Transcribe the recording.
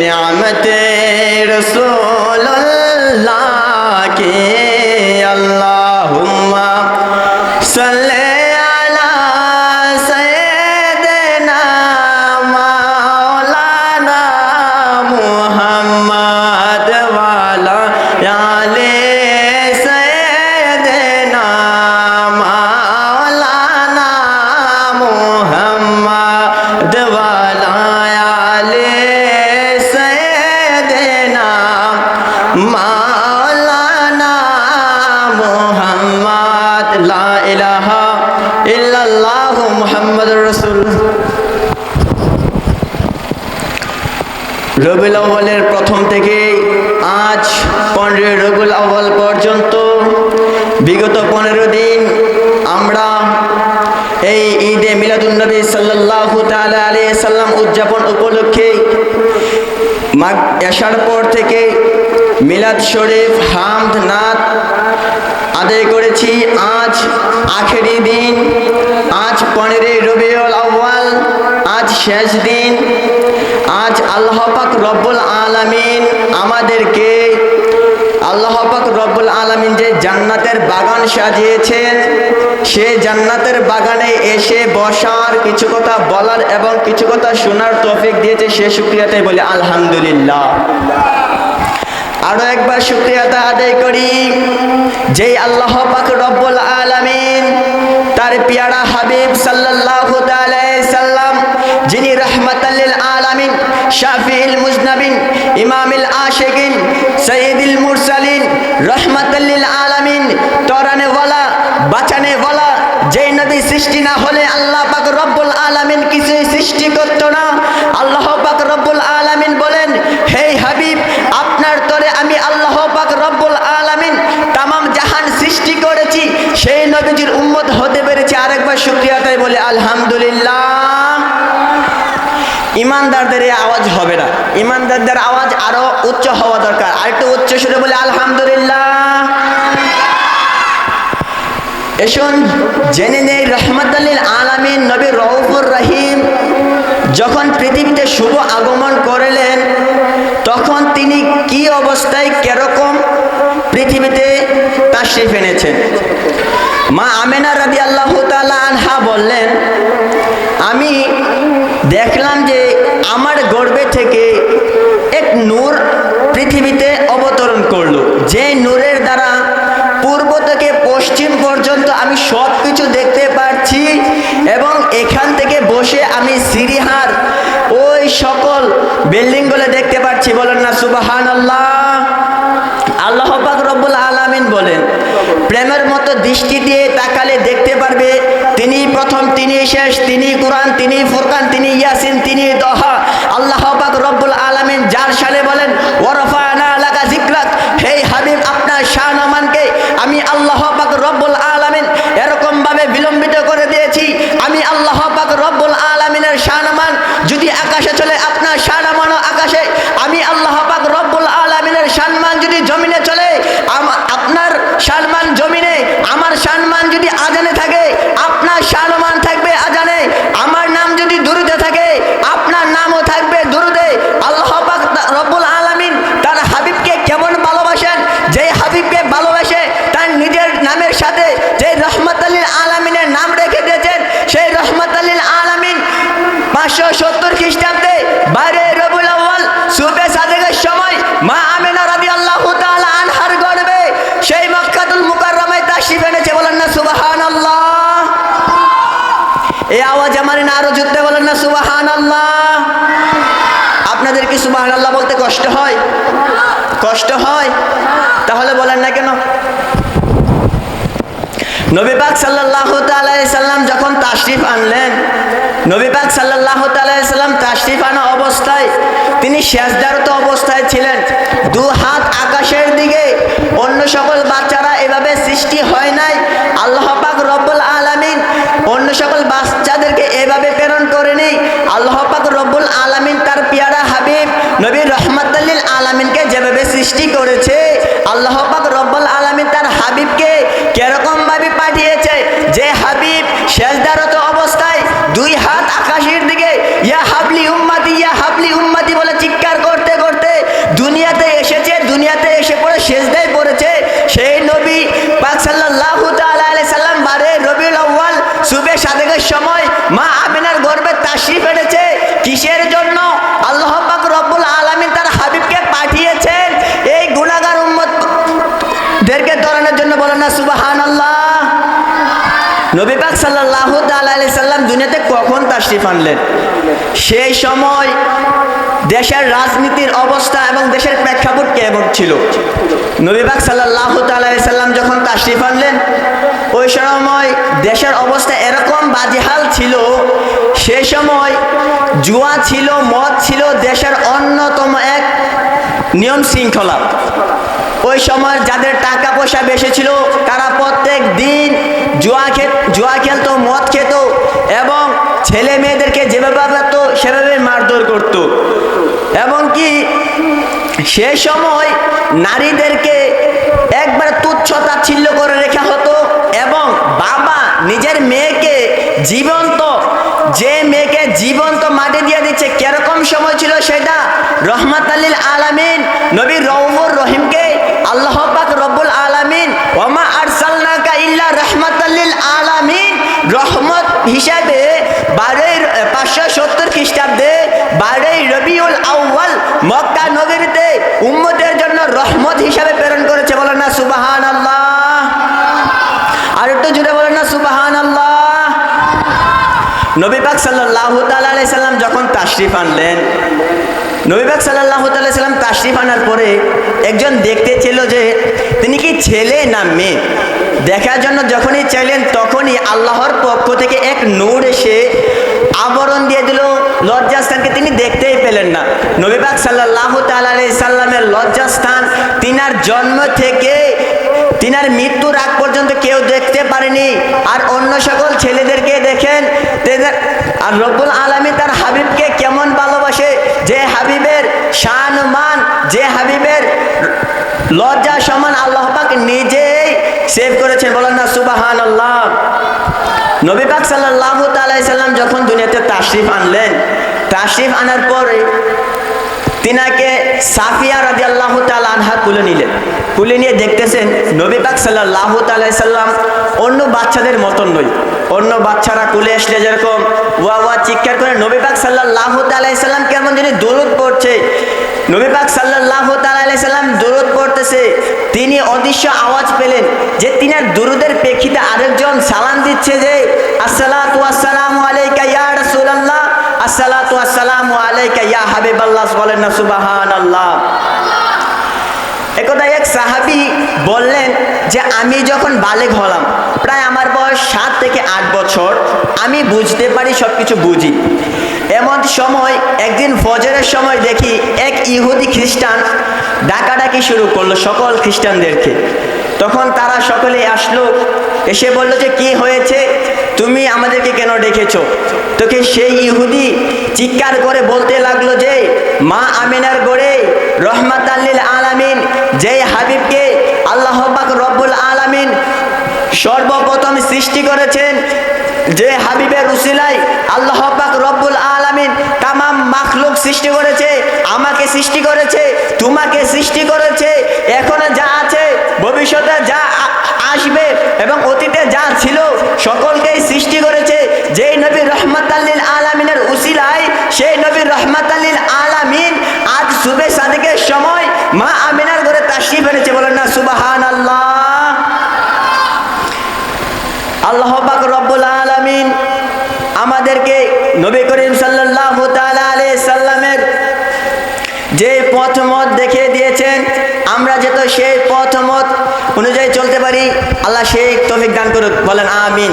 নিয়ামত রসোল্লাহ কে আল্লাহ সাল্লাহ يا আল্লাহ মোহাম্মদ রসুল রবিল আউ্বালের প্রথম থেকে আজ পনেরো রবুল আউ্বাল পর্যন্ত বিগত পনেরো দিন আমরা এই ঈদে মিলাদুলনবী সাল্লাহু তালা আলি সাল্লাম উদযাপন উপলক্ষে মাগ আসার পর থেকে মিলাদ শরীফ, হামদ নাথ আদায় করেছি। আজ আখেরি দিন আজ পনেরোই রবিউল আউ্বাল আজ শেষ দিন। আজ আল্লাহ পাক রব্বুল আলামিন আমাদেরকে আল্লাহ পাক রব্বুল আলামিন যে জান্নাতের বাগান সাজিয়েছেন, সে জান্নাতের বাগানে এসে বসার কিছু কথা বলার এবং কিছু কথা শোনার তৌফিক দিয়েছে, সে শুক্রিয়াতে বলে আলহামদুলিল্লাহ। আরও একবার শুক্রিয়াতা আদায় করি, যেই আল্লাহ পাক রব্বুল আলামিন তার পিয়ারা হাবিব সাল্লাল্লাহু সাল্লাম, যিনি রাহমাতাল্লিল আলামিন শাফিউল মুজনাবিন, ইমামিল আশিকিন সাইয়্যিদুল মুরসালিন রাহমাতাল্লিল আলামিন তরানে বাঁচানেওয়ালা বাঁচানে ওয়ালা যেই নবী সৃষ্টি না হলে আল্লাহ পাক রব্বুল আলামিন কিছুই সৃষ্টি করত না আল্লাহ পাক রব্বুল আলামিন বলেন হে হাবিব আপনার তরে আমি আল্লাহ পাক রব্বুল আলামিন তামাম জাহান সৃষ্টি করেছি সেই নবীজির উম্মত হতে পেরেছে আরেকবার শুক্রিয়া তাই বলে আলহামদুলিল্লাহ। ইমানদারদের আওয়াজ হবে না। ইমানদারদের আওয়াজ আরও উচ্চ হওয়া দরকার। আর একটু উচ্চ সুরে বলে, আলহামদুলিল্লাহ। এসন, জেনে নেই, রহমতাল্লিল আলামিন, নবী রউফুর রহিম, যখন পৃথিবীতে শুভ আগমন করলেন, তখন তিনি কি অবস্থায় কেরকম পৃথিবীতে তাশরিফ এনেছেন? মা আমেনা রাদি আল্লাহ আনহা বললেন আমি দেখলাম যে আমার গর্বে থেকে এক নূর পৃথিবীতে অবতরণ করল যে নূরের দ্বারা পূর্ব থেকে পশ্চিম পর্যন্ত আমি সব কিছু দেখতে পাচ্ছি এবং এখান থেকে বসে আমি সিরিহার ওই সকল বিল্ডিংগুলো দেখতে পাচ্ছি, বলেন না সুবাহান আল্লাহ আল্লাহ পাক রব্বুল আলামিন বলেন, প্রেমের মতো দৃষ্টি দিয়ে তাকালে দেখতে পারবে, তিনি প্রথম, তিনি শেষ, তিনি কোরআন, তিনি ফুরকান, তিনি ইয়াসিন, তিনি দহা। আল্লাহ পাক রব্বুল আলামিন যার সালে বলেন ওরফানা লাগা জিকরাত হে হাবিব আপনার শাহনমানকে আমি আল্লাহ পাক রব্বুল আলামিন এরকম ভাবে বিলম্বিত করে দিয়েছি আমি আল্লাহ পাক রব্বুল আলামিনের শাহনমান যদি আকাশে চলে আপনার শাহনমানও আকাশে আমি আল্লাহ পাক রব্বুল আলামিনের সম্মান যদি জমিনে চলে আম- আপনার সম্মান জমিনে আমার সম্মান যদি আজানে থাকে আপনার সম্মান থাকবে আজানে আমার নাম যদি দুরুদে থাকে আপনার নামও থাকবে দুরুদে আল্লাহ পাক তা- রব্বুল আলামিন তার হাবিবকে কেমন ভালোবাসেন যেই হাবিবকে ভালোবাসে তার নিজের নামের সাথে যে রহমত আলীল আলামিনের নাম রেখে দিয়েছেন সেই রহমত আলীল আলামিন পাঁচশো সত্তর খ্রিস্টাব্দে বাইরে রবুল আউ্বাল সুবে সাদেকের সময় মা আমেনা রাদি আল্লাহ আনহার গর্বে সেই মক্কাতুল মুকাররমায় তাশরিফ এনেছে বলেন না সুবাহান আল্লাহ এই আওয়াজ আমার না আরও জুড়তে বলেন না সুবাহান আল্লাহ আপনাদের কি সুবাহান আল্লাহ বলতে কষ্ট হয়? কষ্ট হয়? তাহলে বলেন না কেন? নবী পাক তাআলা সাল্লাম যখন তাশরিফ আনলেন, নবী পাক তাআলা সাল্লাম তাশরিফ আনা অবস্থায় তিনি শেষদারত অবস্থায় ছিলেন। দু হাত আকাশের দিকে অন্য সকল বাচ্চারা এভাবে সৃষ্টি হয় নাই। আল্লাহ পাক রব্বুল আলামিন অন্য সকল বাচ্চাদেরকে এভাবে প্রেরণ করেনি। আল্লাহ পাক নবী রহমতাল্লিল আলমিনকে যেভাবে সৃষ্টি করেছে, আল্লাহ পাক রব্বুল আলমিন তার হাবিবকে কেরকমভাবে পাঠিয়েছে? যে হাবিব শেষদারত অবস্থায় দুই হাত আকাশের দিকে, ইয়া হাবলি উম্মাদি ইয়া হাবলি উম্মাদি বলে চিৎকার করতে করতে দুনিয়াতে এসেছে, দুনিয়াতে এসে পড়ে শেষদাই পড়েছে। সেই নবী পাক সাল্লাহ আলাইসাল্লাম বারে রবিউল আউ্বাল সুবে সাদেকের সময় মা নবী পাক সাল্লাল্লাহু তাআলা আলাইহি সাল্লাম দুনিয়াতে কখন তাশরিফ আনলেন? সেই সময় দেশের রাজনীতির অবস্থা এবং দেশের প্রেক্ষাপট কেমন ছিল? নবী পাক সাল্লাল্লাহু তাআলা আলাইহি সাল্লাম যখন তাশরিফ আনলেন, ওই সময় দেশের অবস্থা এরকম বাজেহাল ছিল সে সময় জুয়া ছিল, মদ ছিল, দেশের অন্যতম এক নিয়ম শৃঙ্খলা। ওই সময় যাদের টাকা পয়সা বেশি ছিল, তারা প্রত্যেক দিন জুয়া খে জুয়া খেলতো, মদ খেত এবং ছেলে মেয়েদেরকে যেভাবে পারতো সেভাবে মারধর করত। এবং কি সে সময় নারীদেরকে একবার তুচ্ছতা ছিল্ল করে রেখা হতো এবং বাবা নিজের মেয়েকে জীবন্ত, যে মেয়েকে জীবন্ত মাটি দিয়ে দিচ্ছে, কীরকম সময় ছিল সেটা রহমাত আল্লিল আলামিন নবী হিসাবে বারোই পাঁচশো সত্তর খ্রিস্টাব্দে বারোই রবিউল আউ্বাল মক্কা নগরীতে উম্মদের জন্য রহমত হিসাবে প্রেরণ করেছে, বলেন না সুবাহান আল্লাহ আর একটু জুড়ে বলেন না সুবাহান আল্লাহ নবী পাক সাল্লাহ তাল্লাহ সাল্লাম যখন তাশরিফ আনলেন নবী পাক সাল্লাল্লাহু তাআলা আলাইহি সাল্লাম তাশরিফ আনার পরে একজন দেখতে ছিল যে তিনি কি ছেলে না মেয়ে? দেখার জন্য যখনই চাইলেন তখনই আল্লাহর পক্ষ থেকে এক নূর এসে আবরণ দিয়ে দিল। লজ্জাস্থানকে তিনি দেখতেই পেলেন না। নবী পাক সাল্লাল্লাহু তাআলা আলাইহি সাল্লামের লজ্জাস্থান তিনার জন্ম থেকে তিনার মৃত্যুর আগ পর্যন্ত কেউ দেখতে পারেনি। আর অন্য সকল ছেলেদেরকে দেখেন আর রব্বুল আলমী তার হাবিবকে কেমন ভালোবাসে যে হাবিবের শান মান যে হাবিবের লজ্জা সমান আল্লাহ পাক নিজেই সেভ করেছেন, বলেন না সুবাহান আল্লাহ নবী পাক সাল্লাল্লাহু তাআলা সাল্লাম যখন দুনিয়াতে তাশরিফ আনলেন, তাশরিফ আনার পরে তিনাকে সাফিয়া রাজি আল্লাহ আনহা তুলে নিলেন। তুলে নিয়ে দেখতেছেন নবী পাক সাল্লাহ সাল্লাম অন্য বাচ্চাদের মতন নই। অন্য বাচ্চারা কুলে আসলে যেরকম ওয়া ওয়া চিৎকার করে নবী পাক সাল্লাহ সাল্লাম কেমন যিনি দূরত পড়ছে। নবী পাক সাল্লাহ সাল্লাম দূরত পড়তেছে। তিনি অদৃশ্য আওয়াজ পেলেন যে তিনার দুরুদের প্রেক্ষিতে আরেকজন সালাম দিচ্ছে যে, আসসালাতু আসসালামু আলাইকা ইয়া রাসূলুল্লাহ। আসসালাতু আসসালামু আলাইকা ইয়া হাবিবাল্লাহ। বলেন না, সুবহানাল্লাহ। একদা এক সাহাবি বললেন যে, আমি যখন বালেগ হলাম, প্রায় আমার বয়স সাত থেকে আট বছর, আমি বুঝতে পারি সব কিছু বুঝি। এমন সময়, একদিন ফজরের সময় দেখি এক ইহুদি খ্রিস্টান ডাকাডাকি শুরু করল সকল খ্রিস্টানদেরকে। তখন তারা সকলে আসলো, এসে বলল যে, কি হয়েছে? তুমি আমাদেরকে কেন ডেকেছো? তোকে সেই ইহুদি চিৎকার করে বলতে লাগল যে, মা আমিনার গড়ে রহমাত যেই হাবিবকে আল্লাহ রব্বুল আলামিন সর্বপ্রথম সৃষ্টি করেছেন, যে হাবিবের উসিলাই আল্লাহ রব্বুল আলামিন তামাম মাখলুক সৃষ্টি করেছে, আমাকে সৃষ্টি করেছে, তোমাকে সৃষ্টি করেছে, এখনও যা আছে, ভবিষ্যতে যা আসবে এবং অতীতে যা ছিল সকলকেই সৃষ্টি করেছে, যেই নবী রহমত আল্লিল আলামিনের উসিলায় সেই নবী রহমত আল্লিল আলামিন আজ সুবে সাদিকের সুবাহান আল্লাহ আল্লাহ পাক রব্বুল আলমিন আমাদেরকে নবী করিম তাআলা আলাইহি সাল্লামের যে পথ মত দেখিয়ে দিয়েছেন, আমরা যেত সেই পথ মত অনুযায়ী চলতে পারি, আল্লাহ সেই তফিক দান করুক, বলেন আমিন।